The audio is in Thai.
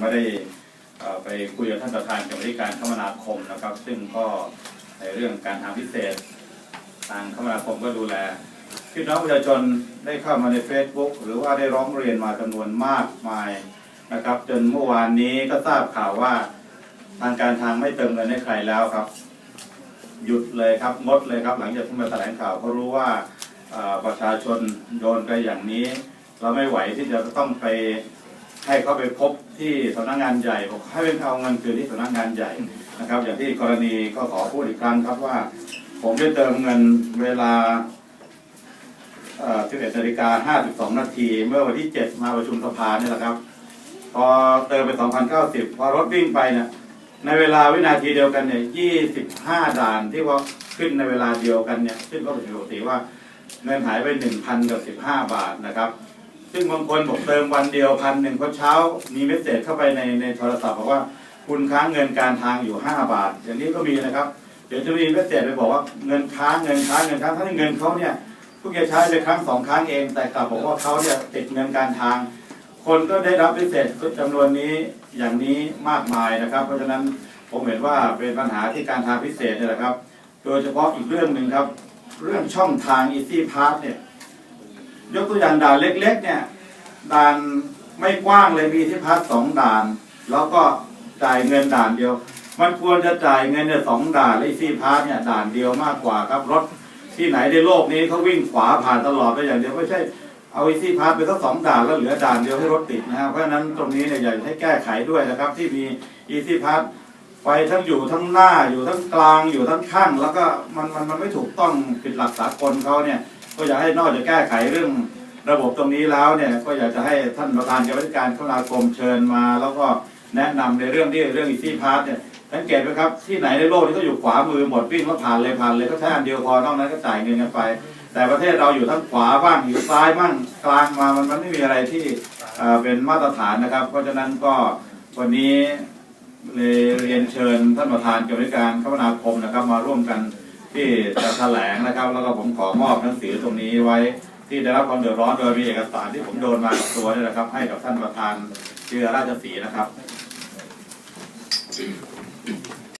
ไม่ได้ไปคุยกับท่านประธานกรรมธิการคมนาคมนะครับ ซึ่งก็ในเรื่องการทางพิเศษ ทางคมนาคมก็ดูแลพี่น้องประชาชนได้เข้ามาใน Facebook หรือว่าได้ร้องเรียนมาจำนวนมากมายนะครับ จนเมื่อวานนี้ก็ทราบข่าวว่าทางการทางไม่เติมเงินให้ใครแล้วครับ หยุดเลยครับงดเลยครับ หลังจากที่มาแถลงข่าวเขารู้ว่าประชาชนโดนไปอย่างนี้ เราไม่ไหวที่จะต้องไป ให้เขาไปพบที่สำนักงานใหญ่บอกให้เป็นเอาเงินคืนที่สำนักงานใหญ่นะครับ อย่างที่กรณีก็ขอพูดอีกครั้งครับว่า ผมได้เติมเงินเวลา11นาฬิกา52 นาที เมื่อวันที่ 7 มาประชุมสภาเนี่ยแหละครับ พอเติมไป 2,090 พอรถวิ่งไปเนี่ยในเวลาวินาทีเดียวกันเนี่ย 25 ด่านที่ว่าขึ้นในเวลาเดียวกันเนี่ย ซึ่งก็เป็นปกติว่าเงินหายไป 1,000กับ15 บาทนะครับ ซึ่งบางคนบอกเติมวันเดียวพันหนึ่งพอเช้า มีเมสเซจเข้าไปในในโทรศัพท์บอกว่าคุณค้างเงินการทางอยู่ 5 บาท อย่างนี้ก็มีนะครับ เดี๋ยวจะมีเมสเซจไปบอกว่าเงินค้างเงินค้างเงินค้างทั้งที่เงินเขาเนี่ยเพิ่งจะใช้ไปครั้งสองครั้งเอง แต่กลับบอกว่าเขาเนี่ยติดเงินการทาง คนก็ได้รับเมสเซจจำนวนนี้อย่างนี้มากมายนะครับ เพราะฉะนั้นผมเห็นว่าเป็นปัญหาที่การทางพิเศษเนี่ยแหละครับ โดยเฉพาะอีกเรื่องหนึ่งครับ เรื่องช่องทาง Easy Pass เนี่ย ยกตัวอย่างด่านเล็กๆเนี่ยด่านไม่กว้างเลยมีที่พักสองด่าน แล้วก็จ่ายเงินด่านเดียว มันควรจะจ่ายเงินเนี่ยสองด่านและที่พักเนี่ยด่านเดียวมากกว่าครับรถที่ไหนในโลกนี้เขาวิ่งขวาผ่านตลอดไปอย่างเดียวไม่ใช่เอาอีซี่พาสไปทั้งสองด่านแล้วเหลือด่านเดียวให้รถติดนะครับเพราะฉะนั้นตรงนี้เนี่ยอยากให้แก้ไขด้วยนะครับ ที่มีอีซี่พาสไปทั้งอยู่ทั้งหน้าอยู่ทั้งกลางอยู่ทั้งข้าง แล้วก็มันมันมันไม่ถูกต้องผิดหลักสากลเขาเนี่ย ก็อยากให้นอกจากแก้ไขเรื่องระบบตรงนี้แล้วเนี่ยก็อยากจะให้ท่านประธานกรรมธิการคมนาคมเชิญมา แล้วก็แนะนำในเรื่องที่เรื่องอีซี่พาสเนี่ยสังเกตไหมครับที่ไหนในโลกที่เขาอยู่ขวามือหมดวิ่งแล้วผ่านเลยผ่านเลยก็แค่อันเดียวพอนอกนั้นก็จ่ายเงินกันไป แต่ประเทศเราอยู่ทั้งขวาบ้างอยู่ซ้ายบ้างกลางมามันมันไม่มีอะไรที่เป็นมาตรฐานนะครับ เพราะฉะนั้นก็วันนี้เลยเรียนเชิญท่านประธานกรรมธิการคมนาคมนะครับ มาร่วมกัน ที่จะแถลงนะครับ แล้วก็ผมขอมอบหนังสือตรงนี้ไว้ที่ได้รับความเดือดร้อนโดยมีเอกสารที่ผมโดนมากับตัวนี่แหละครับ ให้กับท่านประธานเชือราชสีนะครับ